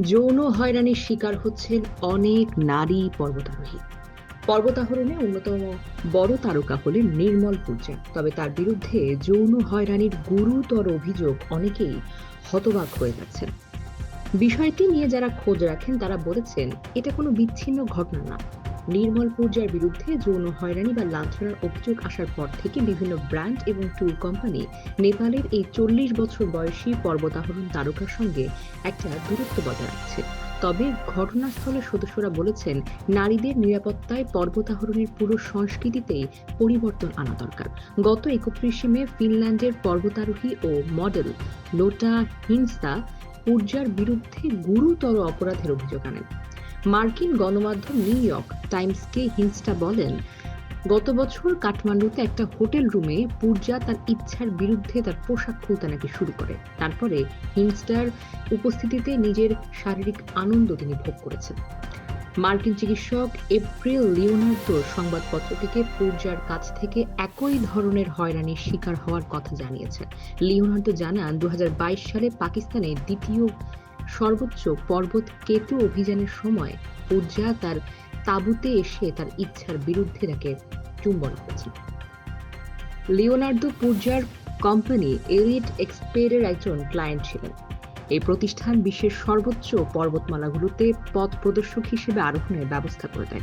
যৌন হয়রানির শিকার হচ্ছেন অনেক নারী পর্বতারোহী। পর্বতারোহণে অন্যতম বড় তারকা হলেন নির্মল পূজা তবে তার বিরুদ্ধে যৌন হয়রানির গুরুতর অভিযোগ অনেকেই হতবাক হয়ে যাচ্ছেন। বিষয়টি নিয়ে যারা খোঁজ রাখেন, তারা বলেছেন, এটা কোনো বিচ্ছিন্ন ঘটনা না। নির্মল পূজার বিরুদ্ধে যৌন হয়রানি বা লাঞ্ছনার অভিযোগ আসার পর থেকে বিভিন্ন ব্র্যান্ড এবং ট্যুর কোম্পানি নেপালের এই চল্লিশ বছর বয়সী পর্বতারোহণ তারকার সঙ্গে একটা দূরত্ব বজায় রাখছে। তবে ঘটনাস্থলের সদস্যরা বলেছেন, নারীদের নিরাপত্তায় পর্বতারোহণের পুরো সংস্কৃতিতেই পরিবর্তন আনা দরকার। গত একত্রিশে মে ফিনল্যান্ডের পর্বতারোহী ও মডেল লোটা হিনসা পূর্জার বিরুদ্ধে গুরুতর অপরাধের অভিযোগ আনেন। মার্কিন গণমাধ্যম নিউ ইয়র্ক টাইমসকে হিনস্টা বলেন। গত বছর কাঠমান্ডুতে একটা হোটেল রুমে পূর্জা তার ইচ্ছার বিরুদ্ধে তার পোশাক খুলতে নাকি শুরু করে। তারপরে হিনস্টার উপস্থিতিতে নিজের শারীরিক আনন্দ তিনি ভোগ করেছেন। মার্কিন চিকিৎসক এপ্রিল লিওনার্দো সংবাদপত্রটিকে পূর্জার কাছ থেকে একই ধরনের হয়রানির শিকার হওয়ার কথা জানিয়েছেন। লিওনার্দো জানান দু হাজার বাইশ সালে পাকিস্তানে দ্বিতীয় সর্বোচ্চ পর্বত কেতু অভিযানের সময় পূর্জা তার তাঁবুতে এসে তার ইচ্ছার বিরুদ্ধে তাকে চুম্বন করেছেন লিওনার্দো পূর্জার কোম্পানি এলিট এক্সপেরের একজন ক্লায়েন্ট ছিলেন। এই প্রতিষ্ঠান বিশ্বের সর্বোচ্চ পর্বতমালাগুলোতে পথ প্রদর্শক হিসেবে আরোহণের ব্যবস্থা করে দেয়।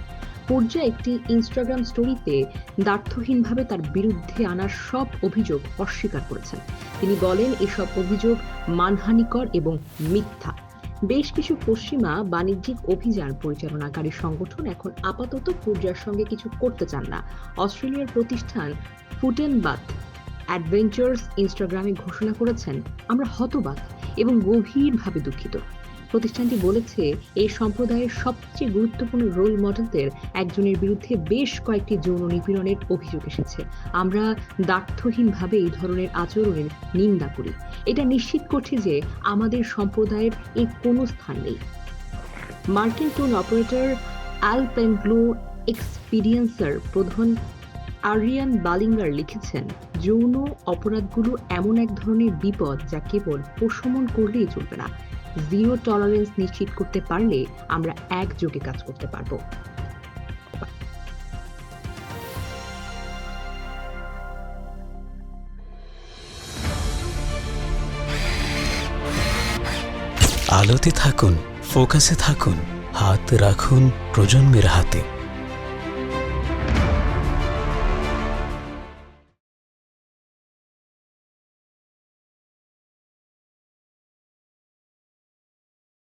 পূর্জা একটি ইনস্টাগ্রাম স্টোরিতে দ্বার্থহীনভাবে তার বিরুদ্ধে আনার সব অভিযোগ অস্বীকার করেছেন। তিনি বলেন, এসব অভিযোগ মানহানিকর এবং মিথ্যা। বেশ কিছু পশ্চিমা বাণিজ্যিক অভিযান পরিচালনাকারী সংগঠন এখন আপাতত পূর্জার সঙ্গে কিছু করতে চান না। অস্ট্রেলিয়ার প্রতিষ্ঠান ফুটেনবাত অ্যাডভেঞ্চার্স ইনস্টাগ্রামে ঘোষণা করেছেন, আমরা হতবাক এবং গভীরভাবে দুঃখিত। প্রতিষ্ঠানটি বলেছে, এই সম্প্রদায়ের সবচেয়ে গুরুত্বপূর্ণ রোল মডেলদের একজনের বিরুদ্ধে বেশ কয়েকটি যৌন নিপীড়নের অভিযোগ এসেছে। আমরা দার্থহীনভাবে এই ধরনের আচরণের নিন্দা করি। এটা নিশ্চিত করছে যে আমাদের সম্প্রদায়ের এর কোনো স্থান নেই। মার্কিন টুন অপারেটর অ্যালপেনগ্লো এক্সপিরিয়েন্সার প্রধান আরিয়ান বালিঙ্গার লিখেছেন, যৌন অপরাধগুলো এমন এক ধরনের বিপদ যা কেবল প্রশমন করলেই চলবে না। জিরো টলারেন্স নিশ্চিত করতে পারলে আমরা একযোগে কাজ করতে পারব। আলোতে থাকুন, ফোকাসে থাকুন, হাত রাখুন প্রজন্মের হাতে।